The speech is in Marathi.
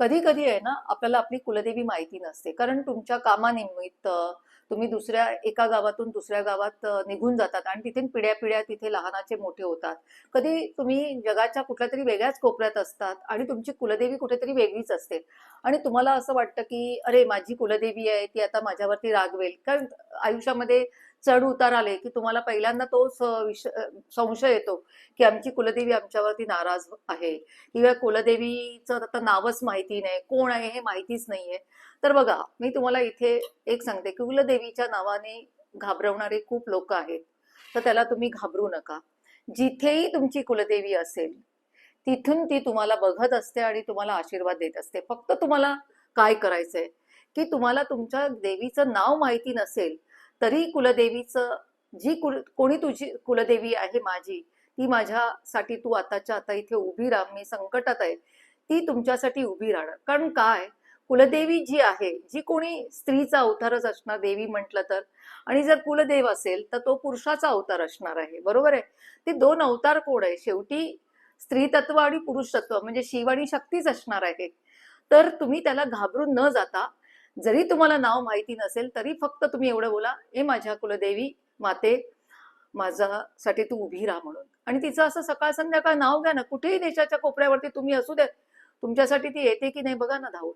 कधी कधी आहे ना आपल्याला आपली कुलदेवी माहिती नसते. कारण तुमच्या कामानिमित्त तुम्ही दुसऱ्या एका गावातून दुसऱ्या गावात निघून जातात आणि तिथे पिढ्या पिढ्या तिथे लहानाचे मोठे होतात. कधी तुम्ही जगाच्या कुठल्या तरी वेगळ्याच कोपऱ्यात असतात आणि तुमची कुलदेवी कुठेतरी वेगळीच असते. आणि तुम्हाला असं वाटतं की अरे माझी कुलदेवी आहे ती आता माझ्यावरती रागवेल. कारण आयुष्यामध्ये चढ उतार आले की तुम्हाला पहिल्यांदा तो संशय येतो की आमची कुलदेवी आमच्यावरती नाराज आहे. किंवा कुलदेवीचं आता नावच माहिती नाही. कोण आहे हे माहितीच नाहीये. तर बघा मी तुम्हाला इथे एक सांगते की कुलदेवीच्या नावाने घाबरवणारे खूप लोक आहेत. तर त्याला तुम्ही घाबरू नका. जिथेही तुमची कुलदेवी असेल तिथून ती तुम्हाला बघत असते आणि तुम्हाला आशीर्वाद देत असते. फक्त तुम्हाला काय करायचंय? की तुम्हाला तुमच्या देवीचं नाव माहिती नसेल तरी कुलदेवीचं जी कुल कोणी तुझी कुलदेवी आहे माझी ती माझ्यासाठी तू आताच्या आता इथे उभी राह मी संकटात आहे ती तुमच्यासाठी उभी राहणार. कारण काय? कुलदेवी जी आहे जी कोणी स्त्रीचा अवतारच असणार देवी म्हटलं तर आणि जर कुलदेव असेल तर तो पुरुषाचा अवतार असणार आहे. बरोबर आहे? ते दोन अवतार कोण आहे? शेवटी स्त्री तत्व आणि पुरुष तत्व म्हणजे शिव आणि शक्तीच असणार आहे. तर तुम्ही त्याला घाबरून न जाता जरी तुम्हाला नाव माहिती नसेल तरी फक्त तुम्ही एवढं बोला हे माझ्या कुलदेवी माते माझ्यासाठी तू उभी राहा म्हणून. आणि तिचं असं सकाळ संध्याकाळ नाव घ्या ना कुठेही देशाच्या कोपऱ्यावरती तुम्ही असू द्या तुमच्यासाठी ती येते की नाही बघा ना धावून.